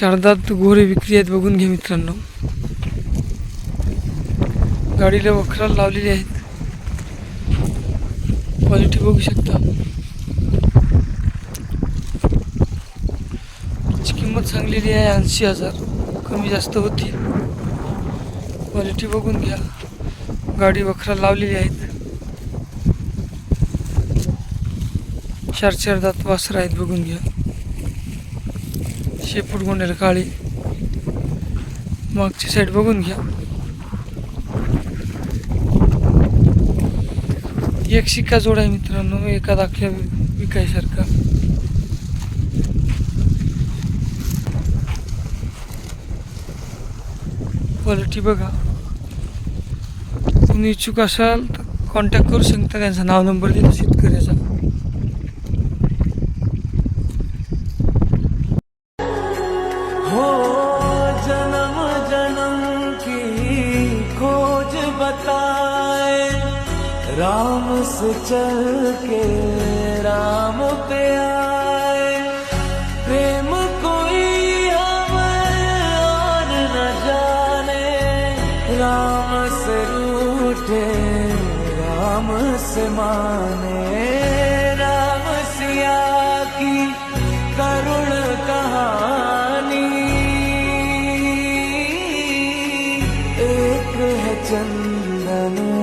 चारदात गोरे विक्री आहेत बघून घ्या मित्रांनो. गाडीला वखरा लावलेली आहेत. क्वालिटी बघू शकता. किंमत सांगलेली आहे ऐंशी हजार. कमी जास्त होती क्वालिटी बघून घ्या. गाडी वखरा लावलेली आहेत. चार चार दात वासर आहेत बघून घ्या. शेपूट गोंड्याला काळी. मागची साईड बघून घ्या. एक शिक्का जोड आहे मित्रांनो एका दाखल्या विकायसारखा. क्वालिटी बघा. तुम्ही इच्छुक असाल तर कॉन्टॅक्ट करू शकता. त्यांचा नाव नंबर देतो शेतकऱ्याचा. बताए राम से चल के राम पे आए। प्रेम कोई हमें और न जाने राम से रूठे राम से माने। 真的。